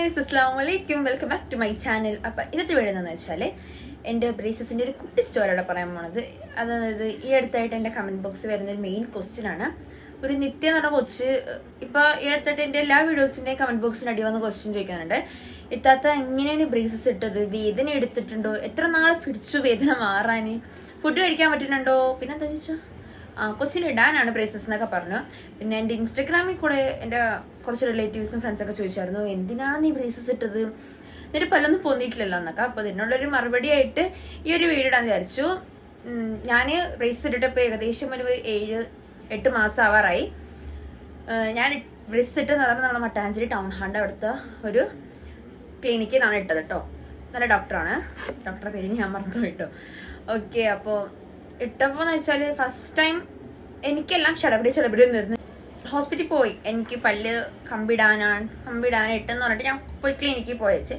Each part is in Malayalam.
ഗൈസ് അസ്സാം വലൈക്കും welcome back to my channel അപ്പം ഇന്നത്തെ വീഡിയോ എന്താണെന്ന് വെച്ചാൽ എന്റെ ബ്രേസസിന്റെ ഒരു കുട്ടി സ്റ്റോറിയോടെ പറയാൻ പോണത്. അതായത് ഈ അടുത്തായിട്ട് എന്റെ കമന്റ് ബോക്സിൽ വരുന്ന ഒരു മെയിൻ ക്വസ്റ്റ്യൻ ആണ്. ഒരു നിത്യ പറഞ്ഞ കൊച്ച് ഇപ്പോൾ ഈ അടുത്തായിട്ട് എന്റെ എല്ലാ വീഡിയോസിന്റെയും കമന്റ് ബോക്സിന് അടി വന്ന് ക്വസ്റ്റ്യൻ ചോദിക്കാനുണ്ട്. ഇത്താത്ത എങ്ങനെയാണ് ബ്രേസസ് ഇട്ടത്? വേദന എടുത്തിട്ടുണ്ടോ? എത്ര നാൾ പിടിച്ചു വേദന മാറാൻ ഫുഡ് കഴിക്കാൻ പറ്റുന്നുണ്ടോ? പിന്നെ എന്താ ചോദിച്ചാൽ ഇടാനാണ് ബ്രേസസ് എന്നൊക്കെ പറഞ്ഞു. പിന്നെ എന്റെ ഇൻസ്റ്റഗ്രാമിൽ കൂടെ എന്റെ കുറച്ച് റിലേറ്റീവ്സും ഫ്രണ്ട്സൊക്കെ ചോദിച്ചായിരുന്നു എന്തിനാണ് നീ പ്രൈസസ് ഇട്ടത്? എന്നിട്ട് പലൊന്നും പോന്നിട്ടില്ലല്ലോ എന്നൊക്കെ അപ്പോൾ ഇതിനുള്ളൊരു മറുപടി ആയിട്ട് ഈ ഒരു വീഡിയോ ഇടാൻ വിചാരിച്ചു. ഞാൻ ബ്രേസസ് ഇട്ടിട്ടപ്പോൾ ഏകദേശം ഒരു ഏഴ് എട്ട് മാസം ആവാറായി. ഞാൻ ബ്രേസസ് ഇട്ട് നടന്ന നമ്മുടെ മട്ടാഞ്ചേരി ടൗൺ ഹാളിന്റെ അവിടുത്തെ ഒരു ക്ലിനിക്കിൽ നിന്നാണ് ഇട്ടത് കേട്ടോ നല്ല ഡോക്ടറാണ് ഡോക്ടറെ പേര് ഞാൻ മറന്നു കേട്ടോ ഓക്കെ അപ്പോൾ ഇട്ടപ്പോൾ എന്ന് ഫസ്റ്റ് ടൈം എനിക്കെല്ലാം ചടപടി ചടപടി ഒന്നിരുന്നു ഹോസ്പിറ്റലിൽ പോയി. എനിക്ക് പല്ല് കമ്പിടാനാണ് കമ്പിടാൻ ഇട്ടെന്ന് പറഞ്ഞിട്ട് ഞാൻ പോയി ക്ലിനിക്കിൽ പോയച്ച്.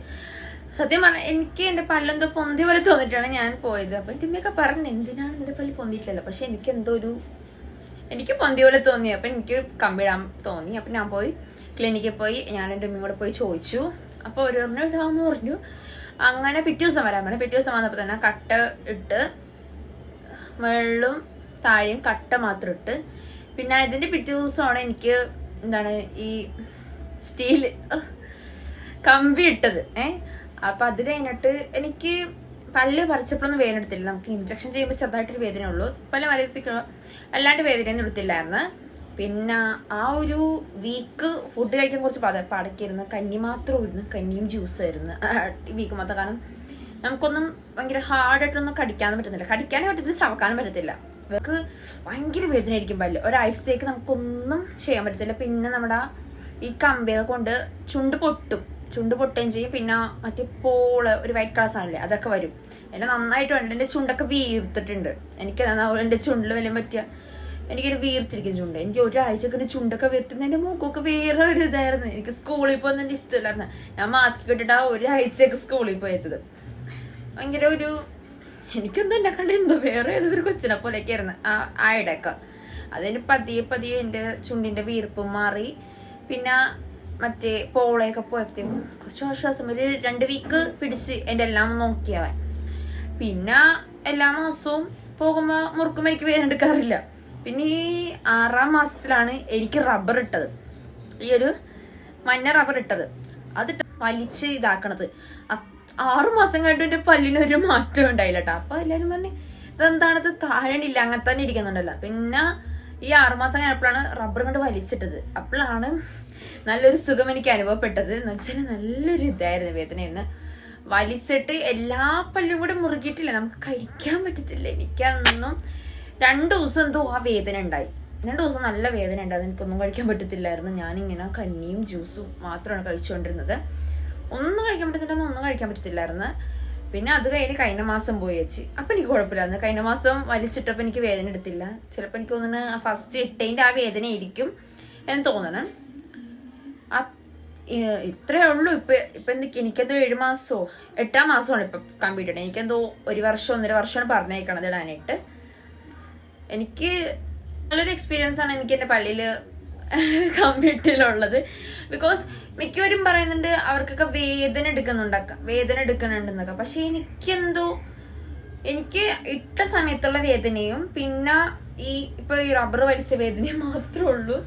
സത്യം പറഞ്ഞാൽ എനിക്ക് എന്റെ പല്ലെന്തോ പൊന്തി പോലെ തോന്നിയിട്ടാണ് ഞാൻ പോയത്. അപ്പം എന്റെ ഉമ്മയൊക്കെ പറഞ്ഞു എന്തിനാണ് എന്റെ പല്ല് പൊന്തിയിട്ടില്ലല്ലോ? പക്ഷെ എനിക്ക് എന്തോ ഒരു എനിക്ക് പൊന്തി പോലെ തോന്നി. അപ്പം എനിക്ക് കമ്പിടാൻ തോന്നി. അപ്പം ഞാൻ പോയി ക്ലിനിക്കിൽ പോയി. ഞാൻ എന്റെ ഉമ്മയും കൂടെ പോയി ചോദിച്ചു. അപ്പോൾ ഒരു പറഞ്ഞു പറഞ്ഞു. അങ്ങനെ പിറ്റേ ദിവസം വരാൻ പറഞ്ഞു. പിറ്റേ ദിവസം വന്നപ്പോൾ തന്നെ കട്ട് ഇട്ട് മുകളിലും താഴെയും കട്ട മാത്രം ഇട്ട്. പിന്നെ ഇതിന്റെ പിറ്റേ ദിവസമാണ് എനിക്ക് എന്താണ് ഈ സ്റ്റീൽ കമ്പി ഇട്ടത്. ഏഹ് അപ്പൊ അത് കഴിഞ്ഞിട്ട് എനിക്ക് പല്ല് പറിച്ചപ്പോഴൊന്നും വേദന എടുത്തില്ല. നമുക്ക് ഇഞ്ചക്ഷൻ ചെയ്യുമ്പോൾ ചെറുതായിട്ടൊരു വേദന ഉള്ളൂ. പല്ല് മരവിപ്പിക്കുക അല്ലാണ്ട് വേദനയൊന്നും എടുത്തില്ലായിരുന്നു. പിന്നെ ആ ഒരു വീക്ക് ഫുഡ് കഴിക്കാൻ കുറച്ച് പടക്കിയിരുന്നു. കഞ്ഞി ഇരുന്ന് കഞ്ഞിയും ജ്യൂസായിരുന്നു വീക്ക് മൊത്തം. കാരണം നമുക്കൊന്നും ഭയങ്കര ഹാർഡായിട്ടൊന്നും കടിക്കാനും പറ്റുന്നില്ല. കടിക്കാനും പറ്റത്തില്ല ചവക്കാനും പറ്റത്തില്ല. ഇവർക്ക് ഭയങ്കര വേദന ആയിരിക്കും പല്ല് ഒരാഴ്ചത്തേക്ക് നമുക്കൊന്നും ചെയ്യാൻ പറ്റത്തില്ല. പിന്നെ നമ്മുടെ ഈ കമ്പിയൊക്കെ കൊണ്ട് ചുണ്ട് പൊട്ടും. ചുണ്ട് പൊട്ടുകയും ചെയ്യും. പിന്നെ മറ്റേ പോൾ ഒരു വൈറ്റ് കളർ സാധനമില്ലേ അതൊക്കെ വരും. എന്നെ നന്നായിട്ട് വേണ്ട എന്റെ ചുണ്ടൊക്കെ വീർത്തിട്ടുണ്ട്. എനിക്ക് എന്റെ ചുണ്ടിൽ വലിയ പറ്റിയ എനിക്കൊരു വീർത്തിരിക്കും ചുണ്ട്. എനിക്ക് ഒരാഴ്ചക്ക് എന്റെ ചുണ്ടൊക്കെ വീർത്തിരുന്ന എന്റെ മൂക്കൊക്കെ വേറെ ഒരു ഇതായിരുന്നു. എനിക്ക് സ്കൂളിൽ പോകുന്ന ഇഷ്ടമല്ലായിരുന്നു. ഞാൻ മാസ്ക് ഇട്ടിട്ട് ആ ഒരാഴ്ചയൊക്കെ സ്കൂളിൽ പോയച്ചത്. ഭയങ്കര ഒരു എനിക്കെന്തോ എന്നെ കണ്ട് എന്തോ വേറെ ഏതോ ഒരു കൊച്ചിനെ പോലെയൊക്കെ ആയിരുന്നു ആ ആ ഇടയൊക്കെ. അതിന് പതിയെ പതിയെ എന്റെ ചുണ്ടിന്റെ വീർപ്പും മാറി. പിന്നെ മറ്റേ പോളയൊക്കെ പോയപ്പോഴത്തേക്കും കുറച്ച് ആശ്വാസം. ഒരു രണ്ട് വീക്ക് പിടിച്ച് എന്റെ എല്ലാം നോക്കിയവൻ പിന്നെ എല്ലാ മാസവും പോകുമ്പോൾ മുറുക്കും എനിക്ക് വേദനെടുക്കാറില്ല പിന്നെ ഈ ആറാം മാസത്തിലാണ് എനിക്ക് റബ്ബർ ഇട്ടത്. ഈ ഒരു മഞ്ഞ റബ്ബർ ഇട്ടത്. അത് വലിച്ച് ഇതാക്കണത്. അ- ആറു മാസം കണ്ടു എന്റെ പല്ലിനൊരു മാറ്റം ഉണ്ടായില്ല കേട്ടോ അപ്പൊ എല്ലാരും പറഞ്ഞു ഇതെന്താണത് താഴണില്ല അങ്ങനെ തന്നെ ഇരിക്കുന്നുണ്ടല്ലോ. പിന്നെ ഈ ആറുമാസം കഴിഞ്ഞപ്പോഴാണ് റബ്ബർ കൊണ്ട് വലിച്ചിട്ടത്. അപ്പോഴാണ് നല്ലൊരു സുഖം എനിക്ക് അനുഭവപ്പെട്ടത്. എന്ന് വെച്ചാൽ നല്ലൊരു ഇതായിരുന്നു വേദനയായിരുന്നു. വലിച്ചിട്ട് എല്ലാ പല്ലും കൂടെ മുറുകിയിട്ടില്ല. നമുക്ക് കഴിക്കാൻ പറ്റത്തില്ല. എനിക്കതൊന്നും രണ്ടു ദിവസം എന്തോ ആ വേദന ഉണ്ടായി. രണ്ടു ദിവസം നല്ല വേദന ഉണ്ടായിരുന്നു. എനിക്കൊന്നും കഴിക്കാൻ പറ്റത്തില്ലായിരുന്നു. ഞാനിങ്ങനെ കഞ്ഞിയും ജ്യൂസും മാത്രമാണ് കഴിച്ചുകൊണ്ടിരുന്നത്. ഒന്നും കഴിക്കാൻ പറ്റത്തില്ല ഒന്നും കഴിക്കാൻ പറ്റത്തില്ലായിരുന്നു. പിന്നെ അത് കഴിഞ്ഞ് കഴിഞ്ഞ മാസം പോയി വെച്ച് അപ്പൊ എനിക്ക് കുഴപ്പമില്ലായിരുന്നു. കഴിഞ്ഞ മാസം വലിച്ചിട്ടപ്പോൾ എനിക്ക് വേദന എടുത്തില്ല. ചിലപ്പോൾ എനിക്ക് തോന്നുന്നു ഫസ്റ്റ് എട്ടേന്റെ ആ വേദന ആയിരിക്കും എന്ന് തോന്നണം. ആ- ഏഹ് ഇത്രേ ഉള്ളൂ. ഇപ്പൊ ഇപ്പൊ എന്തൊക്കെ എനിക്കെന്തോ ഏഴ് മാസമോ എട്ടാം മാസമാണ് ഇപ്പൊ കമ്പ്യൂട്ടർ എനിക്കെന്തോ ഒരു വർഷം ഒന്നര വർഷമാണ് പറഞ്ഞേക്കണത് ഇടാനായിട്ട്. എനിക്ക് നല്ലൊരു എക്സ്പീരിയൻസ് ആണ് എനിക്ക് എന്റെ പള്ളിയിൽ കമ്പ്യൂട്ടറിലുള്ളത്. ബിക്കോസ് മിക്കവരും പറയുന്നുണ്ട് അവർക്കൊക്കെ വേദന എടുക്കുന്നുണ്ടൊക്കെ. വേദന എടുക്കുന്നുണ്ടെന്നൊക്കെ. പക്ഷെ എനിക്കെന്തോ എനിക്ക് ഇട്ട സമയത്തുള്ള വേദനയും പിന്നെ ഈ ഇപ്പൊ ഈ റബ്ബർ വലിച്ച വേദനയും മാത്രമേ ഉള്ളൂ.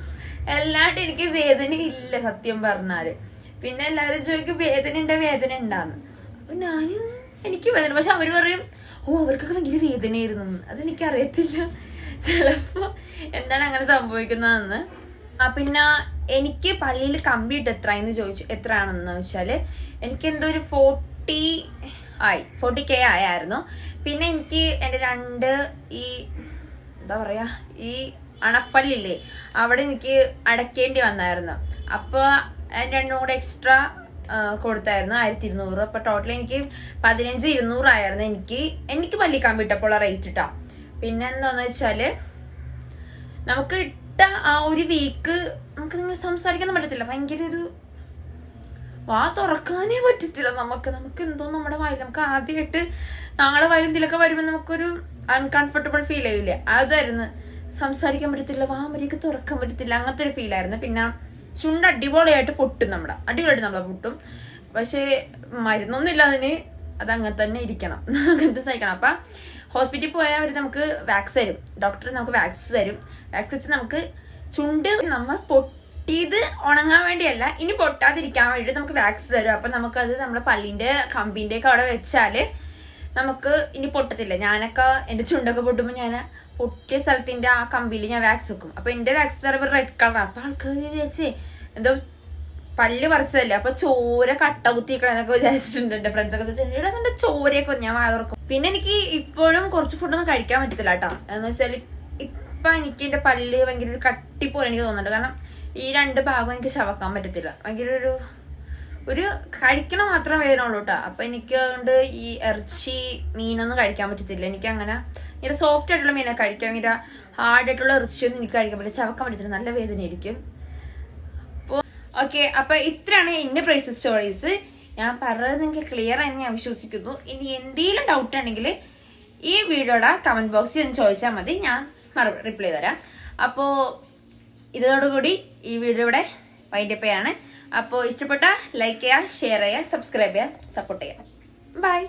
അല്ലാണ്ട് എനിക്ക് വേദന ഇല്ല സത്യം പറഞ്ഞാൽ. പിന്നെ എല്ലാവരും ചോദിക്കും വേദന ഉണ്ട്? വേദന ഉണ്ടാന്ന്? അപ്പൊ ഞാൻ എനിക്ക് വേദന. പക്ഷെ അവർ പറയും ഓ അവർക്കൊക്കെ ഭയങ്കര വേദനയായിരുന്നു. അതെനിക്കറിയത്തില്ല. ചിലപ്പോ എന്താണ് അങ്ങനെ സംഭവിക്കുന്നതെന്ന്. പിന്നെ എനിക്ക് പള്ളിയിൽ കമ്പ്ലീറ്റ് എന്ന് ചോദിച്ചു എത്രയാണെന്ന് വെച്ചാൽ എനിക്ക് എന്തോ ഒരു ഫോർട്ടി ആയി ഫോർട്ടി കെ ആയായിരുന്നു. പിന്നെ എനിക്ക് എന്റെ രണ്ട് ഈ എന്താ പറയാ ഈ അണപ്പല്ലില്ലേ അവിടെ എനിക്ക് അടയ്ക്കേണ്ടി വന്നായിരുന്നു. അപ്പോൾ രണ്ടും കൂടെ എക്സ്ട്രാ കൊടുത്തായിരുന്നു ആയിരത്തി ഇരുന്നൂറ് അപ്പൊ ടോട്ടൽ എനിക്ക് പതിനഞ്ച് ഇരുന്നൂറായിരുന്നു എനിക്ക് എനിക്ക് പള്ളി കമ്പിട്ടപ്പോൾ റേറ്റ് ഇട്ടാ പിന്നെ എന്താന്ന് വെച്ചാൽ നമുക്ക് ഇട്ട ആ ഒരു വീക്ക് നമുക്ക് നിങ്ങൾ സംസാരിക്കാൻ പറ്റത്തില്ല. ഭയങ്കര ഒരു വാ തുറക്കാനേ പറ്റത്തില്ല നമുക്ക്. നമുക്ക് എന്തോ നമ്മുടെ വായിൽ നമുക്ക് ആദ്യമായിട്ട് നാളെ വായിൽ ഇതിലൊക്കെ വരുമ്പോൾ നമുക്കൊരു അൺകംഫർട്ടബിൾ ഫീൽ ചെയ്യില്ലേ അതായിരുന്നു. സംസാരിക്കാൻ പറ്റത്തില്ല വാ മര്യാദയ്ക്ക് തുറക്കാൻ പറ്റത്തില്ല. അങ്ങനത്തെ ഒരു ഫീലായിരുന്നു പിന്നെ ചുണ്ട് അടിപൊളിയായിട്ട് പൊട്ടും നമ്മുടെ. അടിപൊളിയായിട്ട് നമ്മളെ പൊട്ടും. പക്ഷേ മരുന്നൊന്നും ഇല്ല അതിന് അത് അങ്ങനെ തന്നെ ഇരിക്കണം. അങ്ങനത്തെ സഹിക്കണം. അപ്പം ഹോസ്പിറ്റലിൽ പോയാൽ അവർ നമുക്ക് വാക്സ് തരും. ഡോക്ടർ നമുക്ക് വാക്സ് തരും. വാക്സ് വെച്ച് നമുക്ക് ചുണ്ട് നമ്മൾ പൊട്ടിയത് ഉണങ്ങാൻ വേണ്ടിയല്ല ഇനി പൊട്ടാതിരിക്കാൻ വേണ്ടി നമുക്ക് വാക്സ് തരും. അപ്പം നമുക്കത് നമ്മുടെ പല്ലിന്റെ കമ്പിന്റെ ഒക്കെ അവിടെ വെച്ചാൽ നമുക്ക് ഇനി പൊട്ടത്തില്ല. ഞാനൊക്കെ എന്റെ ചുണ്ടൊക്കെ പൊട്ടുമ്പോൾ ഞാൻ പൊട്ടിയ സ്ഥലത്തിന്റെ ആ കമ്പിയിൽ ഞാൻ വാക്സ് വെക്കും. അപ്പൊ എന്റെ വാക്സ് തറ റെഡ് കളർ അപ്പൊ ആൾക്കാർ വിചാരിച്ചേ എന്തോ പല്ല് പറിച്ചതല്ലേ? അപ്പൊ ചോര കട്ട കുത്തിക്കണെന്നൊക്കെ വിചാരിച്ചിട്ടുണ്ട് എന്റെ ഫ്രണ്ട്സ് ഒക്കെ. ചോദിച്ചു, "എടാ, നിന്റെ ചോരയൊക്കെ വന്നു." ഞാൻ വായ പിന്നെ എനിക്ക് ഇപ്പോഴും കുറച്ച് ഫുഡൊന്നും കഴിക്കാൻ പറ്റത്തില്ല കേട്ടോ. എന്ന് വെച്ചാൽ ഇപ്പൊ എനിക്ക് എന്റെ പല്ല് ഭയങ്കര ഒരു കട്ടി പോലെ എനിക്ക് തോന്നുന്നുണ്ട്. കാരണം ഈ രണ്ട് ഭാഗം എനിക്ക് ചവക്കാൻ പറ്റത്തില്ല. ഭയങ്കര ഒരു ഒരു കഴിക്കണ മാത്രം വേദനയുള്ളൂ കേട്ടോ. അപ്പൊ എനിക്ക് അതുകൊണ്ട് ഈ ഇറച്ചി മീനൊന്നും കഴിക്കാൻ പറ്റത്തില്ല. എനിക്ക് അങ്ങനെ ഇങ്ങനെ സോഫ്റ്റ് ആയിട്ടുള്ള മീനൊക്കെ കഴിക്കാം ഇങ്ങനെ ഹാർഡ് ആയിട്ടുള്ള ഇറച്ചിയൊന്നും എനിക്ക് കഴിക്കാൻ പറ്റില്ല. ചവക്കാൻ പറ്റത്തില്ല. നല്ല വേദനയായിരിക്കും. ഓക്കെ അപ്പൊ ഇത്രയാണ് എന്റെ പ്രൈസ് സ്റ്റോറീസ് ഞാൻ പറഞ്ഞത് നിങ്ങൾക്ക് ക്ലിയർ ആയി ഞാൻ വിശ്വസിക്കുന്നു. ഇനി എന്തെങ്കിലും ഡൗട്ട് ഉണ്ടെങ്കിൽ ഈ വീഡിയോയുടെ കമന്റ് ബോക്സിൽ ഒന്ന് ചോദിച്ചാൽ മതി. ഞാൻ റിപ്ലൈ തരാം. അപ്പോൾ ഇതോടുകൂടി ഈ വീഡിയോ ഇവിടെ വൈൻഡപ്പ് ചെയ്യാണ്. അപ്പോൾ ഇഷ്ടപ്പെട്ട ലൈക്ക് ചെയ്യുക ഷെയർ ചെയ്യുക സബ്സ്ക്രൈബ് ചെയ്യുക സപ്പോർട്ട് ചെയ്യുക. ബൈ